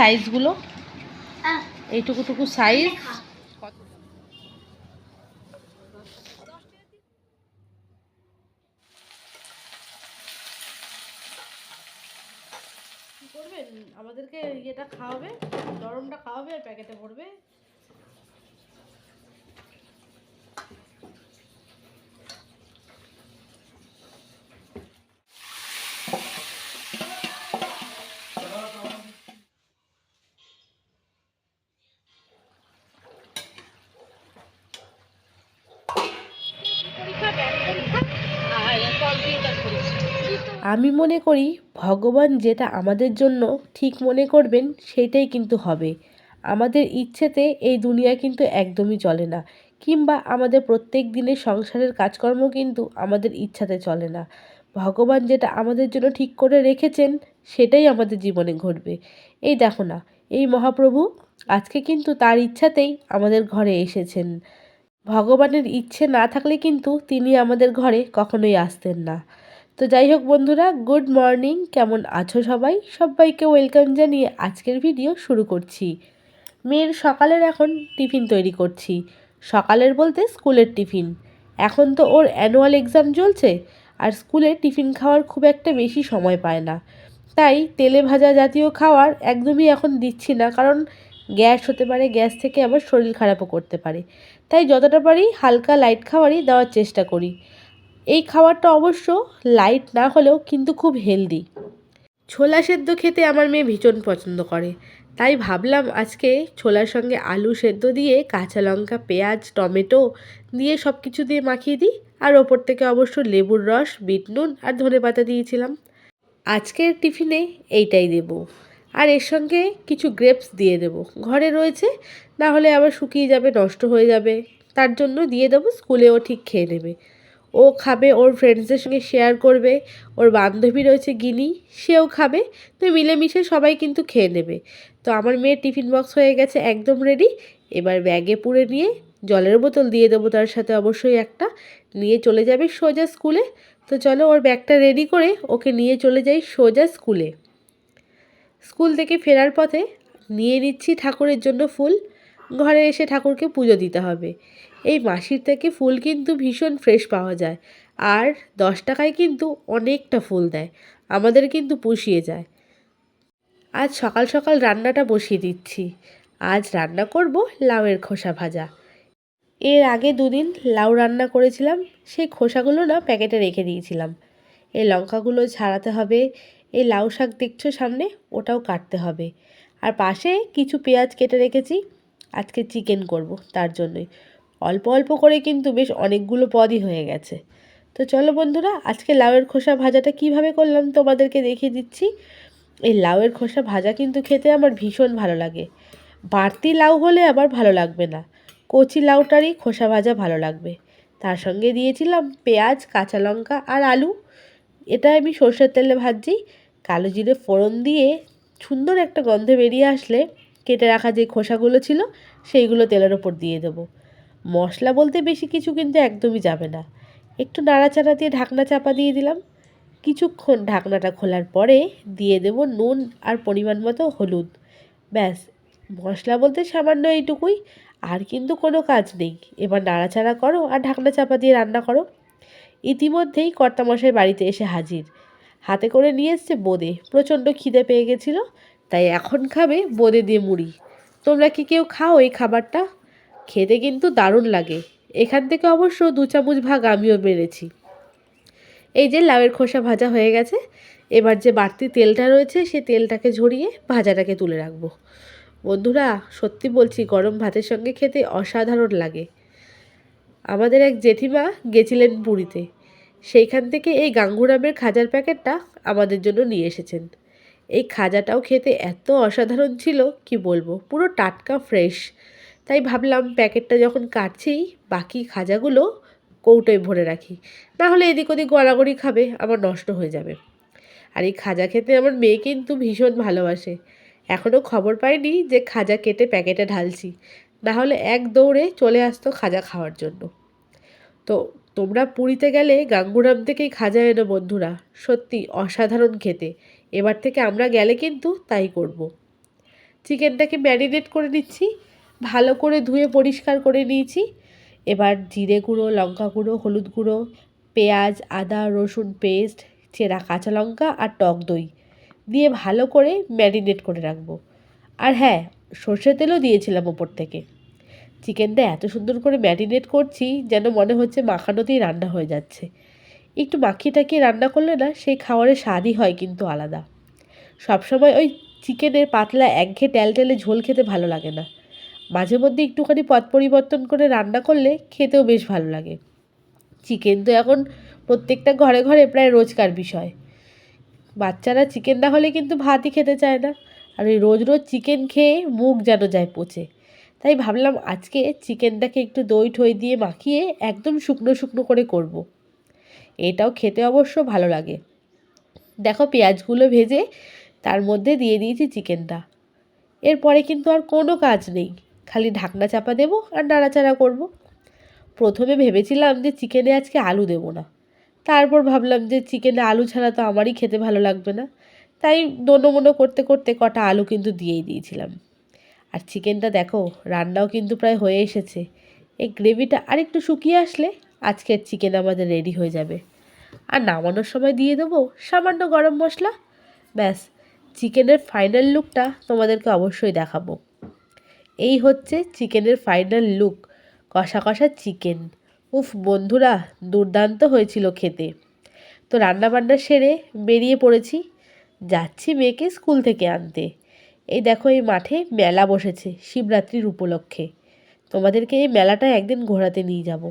সাইজগুলো এইটুকু টুকু সাইজ কি করবেন আমাদেরকে ইয়েটা খাওয়াবে গরমটা খাওয়াবে আর প্যাকেটে ভরবে। আমি মনে করি ভগবান যেটা আমাদের জন্য ঠিক মনে করবেন, সেটাই কিন্তু হবে। আমাদের ইচ্ছেতে এই দুনিয়া কিন্তু একদমই চলে না, কিংবা আমাদের প্রত্যেক দিনের সংসারের কাজকর্ম কিন্তু আমাদের ইচ্ছাতে চলে না। ভগবান যেটা আমাদের জন্য ঠিক করে রেখেছেন, সেটাই আমাদের জীবনে ঘটবে। এই দেখো না, এই মহাপ্রভু আজকে কিন্তু তার ইচ্ছাতেই আমাদের ঘরে এসেছেন। ভগবানের ইচ্ছে না থাকলে কিন্তু তিনি আমাদের ঘরে কখনোই আসতেন না। তো যাই হোক বন্ধুরা, গুড মর্নিং, কেমন আছো সবাই? সবাইকে ওয়েলকাম জানিয়ে আজকের ভিডিও শুরু করছি। মেয়ের সকালের এখন টিফিন তৈরি করছি। সকালের বলতে স্কুলের টিফিন। এখন তো ওর অ্যানুয়াল এক্সাম চলছে আর স্কুলে টিফিন খাওয়ার খুব একটা বেশি সময় পায় না। তাই তেলে ভাজা জাতীয় খাওয়ার একদমই এখন দিচ্ছি না কারণ গ্যাস হতে পারে, গ্যাস থেকে আবার শরীর খারাপও করতে পারে। তাই যতটা পারি হালকা লাইট খাবারই দেওয়ার চেষ্টা করি। এই খাবারটা অবশ্য লাইট না হলেও কিন্তু খুব হেলদি ছোলা সেদ্ধ খেতে আমার মেয়ে ভীষণ পছন্দ করে। তাই ভাবলাম আজকে ছোলার সঙ্গে আলু সেদ্ধ দিয়ে কাঁচা লঙ্কা, পেঁয়াজ, টমেটো দিয়ে সব কিছু দিয়ে মাখিয়ে দিই। আর ওপর থেকে অবশ্য লেবুর রস, বিট নুন আর ধনে পাতা দিয়েছিলাম। আজকের টিফিনে এইটাই দেব। আর এর সঙ্গে কিছু গ্রেপস দিয়ে দেব। ঘরে রয়েছে, না হলে আবার শুকিয়ে যাবে, নষ্ট হয়ে যাবে। তার জন্য দিয়ে দেবো স্কুলেও ঠিক খেয়ে নেবে। ও খাবে, ওর ফ্রেন্ডসদের সঙ্গে শেয়ার করবে, ওর বান্ধবী রয়েছে গিনি, সেও খাবে। তো মিলেমিশে সবাই কিন্তু খেয়ে নেবে। তো আমার মেয়ের টিফিন বক্স হয়ে গেছে একদম রেডি এবার ব্যাগে পুরে নিয়ে জলের বোতল দিয়ে দেবো, তার সাথে অবশ্যই একটা। নিয়ে চলে যাবে সোজা স্কুলে তো চলো ওর ব্যাগটা রেডি করে ওকে নিয়ে চলে যাই সোজা স্কুলে স্কুল থেকে ফেরার পথে নিয়ে নিচ্ছি ঠাকুরের জন্য ফুল। ঘরে এসে ঠাকুরকে পুজো দিতে হবে। এই মাসির থেকে ফুল কিন্তু ভীষণ ফ্রেশ পাওয়া যায়। আর দশ টাকায় কিন্তু অনেকটা ফুল দেয়। আমাদের কিন্তু পুষিয়ে যায়। আজ সকাল সকাল রান্নাটা বসিয়ে দিচ্ছি। আজ রান্না করব লাউয়ের খোসা ভাজা। এর আগে দুদিন লাউ রান্না করেছিলাম। সেই খোসাগুলো না প্যাকেটে রেখে দিয়েছিলাম। এই লঙ্কাগুলো ছাড়াতে হবে। এই লাউ শাক দেখছ সামনে? ওটাও কাটতে হবে। আর পাশে কিছু পেঁয়াজ কেটে রেখেছি। আজকে চিকেন করব তার জন্যই। অল্প অল্প করে কিন্তু বেশ অনেকগুলো পদই হয়ে গেছে। তো চলো বন্ধুরা, আজকে লাউয়ের খোসা ভাজাটা কীভাবে করলাম তোমাদেরকে দেখিয়ে দিচ্ছি। এই লাউয়ের খোসা ভাজা কিন্তু খেতে আমার ভীষণ ভালো লাগে। বাড়তি লাউ হলে আবার ভালো লাগবে না। কচি লাউটারই খোসা ভাজা ভালো লাগবে। তার সঙ্গে দিয়েছিলাম পেঁয়াজ, কাঁচা লঙ্কা আর আলু। এটা আমি সর্ষের তেলে ভাজছি। কালো জিরে ফোড়ন দিয়ে সুন্দর একটা গন্ধ বেরিয়ে আসলে কেটে রাখা যে খোসাগুলো ছিল, সেইগুলো তেলের ওপর দিয়ে দেবো। মশলা বলতে বেশি কিছু কিন্তু একদমই যাবে না। একটু নাড়াচাড়া দিয়ে ঢাকনা চাপা দিয়ে দিলাম। কিছুক্ষণ ঢাকনাটা খোলার পরে দিয়ে দেব নুন আর পরিমাণ মতো হলুদ। ব্যাস, মশলা বলতে সামান্য এইটুকুই, আর কিন্তু কোনো কাজ নেই। এবার নাড়াচাড়া করো আর ঢাকনা চাপা দিয়ে রান্না করো। ইতিমধ্যেই কর্তামশাই বাড়িতে এসে হাজির। হাতে করে নিয়ে এসছে বোঁদে। প্রচণ্ড খিদে পেয়ে গেছিল, তাই এখন খাবে বোঁদে দিয়ে মুড়ি। তোমরা কি কেউ খাও এই খাবারটা? খেতে কিন্তু দারুণ লাগে। এখান থেকে অবশ্য দু চামচ ভাগ আমিও বেড়েছি। এই যে লাউয়ের খোসা ভাজা হয়ে গেছে, এবার যে বাড়তি তেলটা রয়েছে সেই তেলটাকে ঝরিয়ে ভাজাটাকে তুলে রাখব। বন্ধুরা, সত্যি বলছি, গরম ভাতের সঙ্গে খেতে অসাধারণ লাগে। আমাদের এক জেঠিমা গেছিলেন পুরীতে। সেইখান থেকে এই গাঙ্গুরামের খাজার প্যাকেটটা আমাদের জন্য নিয়ে এসেছেন। এই খাজাটাও খেতে এত অসাধারণ ছিল, কি বলব, পুরো টাটকা ফ্রেশ। তাই ভাবলাম প্যাকেটটা যখন কাটছি, বাকি খাজাগুলো কৌটোয় ভরে রাখি। না হলে এদিক ওদিক গড়াগড়ি খাবে, আমার নষ্ট হয়ে যাবে। আর এই খাজা খেতে আমার মেয়ে কিন্তু ভীষণ ভালোবাসে। এখনও খবর পাইনি যে খাজা কেটে প্যাকেটে ঢালছি। না হলে এক দৌড়ে চলে আসতো খাজা খাওয়ার জন্য। তো তোমরা পুরীতে গেলে গাঙ্গুরাম থেকেই খাজা এনো বন্ধুরা, সত্যি অসাধারণ খেতে। এবার থেকে আমরা গেলে কিন্তু তাই করব। চিকেনটাকে ম্যারিনেট করে নিচ্ছি, ভালো করে ধুয়ে পরিষ্কার করে নিয়েছি। এবার জিরে গুঁড়ো, লঙ্কা গুঁড়ো, হলুদ গুঁড়ো, পেঁয়াজ, আদা, রসুন পেস্ট, চেরা কাঁচা লঙ্কা আর টক দই দিয়ে ভালো করে ম্যারিনেট করে রাখব। আর হ্যাঁ সর্ষের তেলও দিয়েছিলাম ওপর থেকে। চিকেনটা এত সুন্দর করে ম্যারিনেট করছি যেন মনে হচ্ছে মাখানোতেই রান্না হয়ে যাচ্ছে। একটু মাখিয়ে রান্না করলে না সেই খাবারের স্বাদই হয় কিন্তু আলাদা। সবসময় ওই চিকেনের পাতলা একঘেয়ে টেলটেলে ঝোল খেতে ভালো লাগে না। মাঝে মধ্যে একটুখানি পথ পরিবর্তন করে রান্না করলে খেতেও বেশ ভালো লাগে। চিকেন তো এখন প্রত্যেকটা ঘরে ঘরে প্রায় রোজকার বিষয়। বাচ্চারা চিকেন না হলে কিন্তু ভাতই খেতে চায় না। আর ওই রোজ রোজ চিকেন খেয়ে মুখ যেন যায় পচে। তাই ভাবলাম আজকে চিকেনটাকে একটু দই ঠই দিয়ে মাখিয়ে একদম শুকনো শুকনো করে করব। এটাও খেতে অবশ্য ভালো লাগে। দেখো পেঁয়াজগুলো ভেজে তার মধ্যে দিয়ে দিয়েছি চিকেনটা। এরপরে কিন্তু আর কোনো কাজ নেই। খালি ঢাকনা চাপা দেবো আর নাড়াচাড়া করব। প্রথমে ভেবেছিলাম যে চিকেনে আজকে আলু দেবো না। তারপর ভাবলাম যে চিকেনে আলু ছাড়া তো আমারই খেতে ভালো লাগবে না। তাই দোনো করতে করতে কটা আলু কিন্তু দিয়েই দিয়েছিলাম। আর চিকেনটা দেখো, রান্নাও কিন্তু প্রায় হয়ে এসেছে। এই গ্রেভিটা আরেকটু শুকিয়ে আসলে আজকের চিকেন আমাদের রেডি হয়ে যাবে। আর নামানোর সময় দিয়ে দেবো সামান্য গরম মশলা। ব্যাস, চিকেনের ফাইনাল লুকটা তোমাদেরকে অবশ্যই দেখাবো। এই হচ্ছে চিকেনের ফাইনাল লুক, কষা কষা চিকেন। উফ বন্ধুরা, দুর্দান্ত হয়েছিল খেতে। তো রান্নাবান্না সেরে বেরিয়ে পড়েছি, যাচ্ছি মেয়েকে স্কুল থেকে আনতে। এই দেখো, এই মাঠে মেলা বসেছে শিবরাত্রির উপলক্ষে। তোমাদেরকে এই মেলাটা একদিন ঘোরাতে নিয়ে যাব।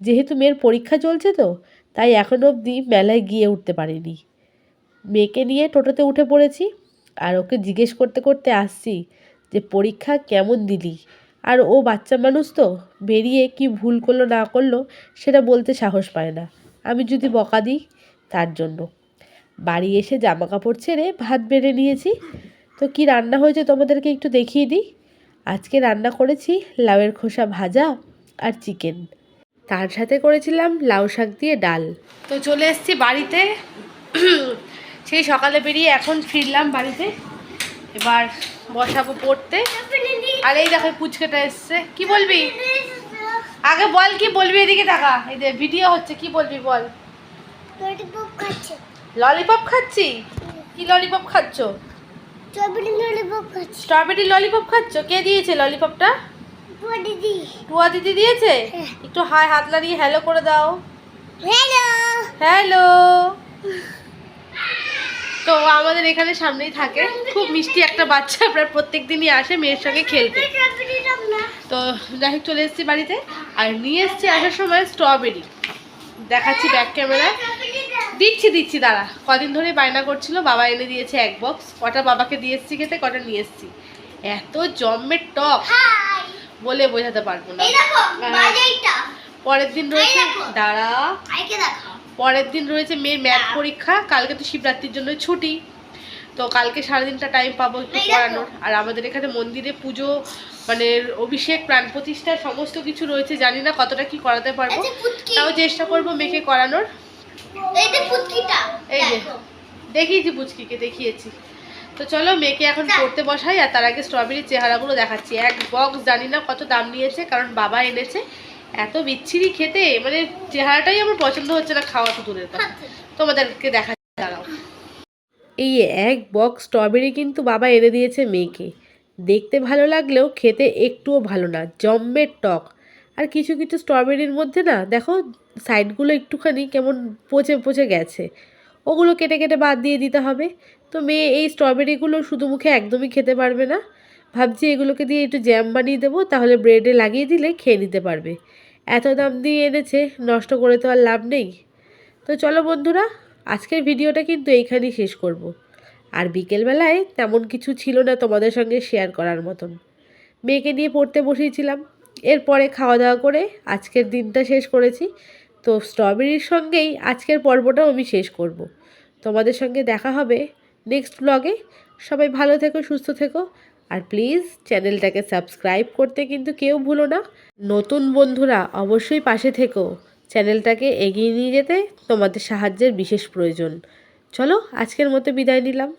যেহেতু মেয়ের পরীক্ষা চলছে তো, তাই এখনও অবধি মেলায় গিয়ে উঠতে পারিনি। মেয়েকে নিয়ে টোটোতে উঠে পড়েছি আর ওকে জিজ্ঞেস করতে করতে আসছি যে, পরীক্ষা কেমন দিলি? আর ও বাচ্চা মানুষ তো, বেরিয়ে কি ভুল করল না করল সেটা বলতে সাহস পায় না। আমি যদি বকা দিই তার জন্য। বাড়ি এসে জামা কাপড় ছেড়ে ভাত বেড়ে নিয়েছি। তো কি রান্না হয়েছে তোমাদেরকে একটু দেখিয়ে দিই? আজকে রান্না করেছি লাউয়ের খোসা ভাজা আর চিকেন। তার সাথে করেছিলাম লাউ শাক দিয়ে ডাল। তো চলে এসেছি বাড়িতে। সেই সকালে বেরিয়ে এখন ফিরলাম বাড়িতে। এবার বসাবো পড়তে। আর এই দেখো পুচকেটা এসছে। কি বলবি? আগে বল কি বলবি এদিকে টাকা এই যে ভিডিও হচ্ছে কি বলবি বল? ললিপপ ললিপপ খাচ্ছি? কি ললিপপ খাচ্ছ? স্ট্রবেরি ললিপপ খাচ্ছে। স্ট্রবেরি ললিপপ খাচ্ছ? কে দিয়েছে ললিপপটা দিদি। টুয়া দিদি দিয়েছে? হ্যাঁ। একটু হাই হাত লাগিয়ে হ্যালো করে দাও। হ্যালো হ্যালো তো আমাদের এখানে সামনেই থাকে। খুব মিষ্টি একটা বাচ্চা প্রায় প্রত্যেক দিনই আসে মেয়ের সঙ্গে খেলতে। তো যাই হোক চলে এসেছি বাড়িতে। আর নিয়ে এসেছি আসার সময় স্ট্রবেরি দেখাচ্ছি ব্যাক ক্যামেরায় দিচ্ছি দিচ্ছি দাঁড়া। কদিন ধরে বায়না করছিল বাবা এনে দিয়েছে এক বক্স কটা বাবাকে দিয়ে এসেছি খেতে কটা নিয়ে এসেছি। এত জম্মের টক বলে বোঝাতে পারব না। হ্যাঁ। পরের দিন রয়েছে দাঁড়া। পরের দিন রয়েছে মেয়ের ম্যাথ পরীক্ষা কালকে তো শিবরাত্রির জন্য ছুটি। তো কালকে সারাদিনটা টাইম পাবো একটু পড়ানোর। আর আমাদের এখানে মন্দিরে পুজো মানে অভিষেক প্রাণ প্রতিষ্ঠা সমস্ত কিছু রয়েছে। জানি না কতটা কি করাতে পারব। তাও চেষ্টা করব মেয়েকে করানোর। এই যে পুচকিটা এই যে। দেখিয়েছি পুচকিকে দেখিয়েছি। তো চলো মেয়েকে এখন পড়তে বসাই আর তার আগে স্ট্রবেরির চেহারাগুলো দেখাচ্ছি। এক বক্স জানি না কত দাম নিয়েছে কারণ বাবা এনেছে। এত বিচ্ছিরি খেতে মানে চেহারাটাই আমার পছন্দ হচ্ছে না খাওয়া তো দূরের কথা। তোমাদেরকে দেখাচ্ছি দাঁড়াও। এই এক বক্স স্ট্রবেরি কিন্তু বাবা এনে দিয়েছে মেয়েকে। দেখতে ভালো লাগলেও খেতে একটুও ভালো না জম্মের টক। আর কিছু কিছু স্ট্রবেরির মধ্যে না, দেখো সাইডগুলো একটুখানি কেমন পচে পচে গেছে। ওগুলো কেটে কেটে বাদ দিয়ে দিতে হবে। তো মেয়ে এই স্ট্রবেরিগুলো শুধু মুখে একদমই খেতে পারবে না। ভাবছি এগুলোকে দিয়ে একটু জ্যাম বানিয়ে দেবো, তাহলে ব্রেডে লাগিয়ে দিলে খেয়ে নিতে পারবে। এত দাম দিয়ে এনেছে, নষ্ট করে তো আর লাভ নেই। তো চলো বন্ধুরা, আজকের ভিডিওটা কিন্তু এইখানেই শেষ করব। আর বিকেলবেলায় তেমন কিছু ছিল না তোমাদের সঙ্গে শেয়ার করার মতন। মেয়েকে নিয়ে পড়তে বসিয়েছিলাম এরপরে খাওয়া দাওয়া করে আজকের দিনটা শেষ করেছি। তো স্ট্রবেরির সঙ্গেই আজকের পর্বটাও আমি শেষ করব। তোমাদের সঙ্গে দেখা হবে নেক্সট ব্লগে সবাই ভালো থেকো, সুস্থ থেকো। আর প্লিজ চ্যানেলটাকে সাবস্ক্রাইব করতে কিন্তু কেউ ভুলো না। নতুন বন্ধুরা অবশ্যই পাশে থেকো। চ্যানেলটাকে এগিয়ে নিয়ে যেতে তোমাদের সাহায্যের বিশেষ প্রয়োজন। চলো আজকের মতো বিদায় নিলাম।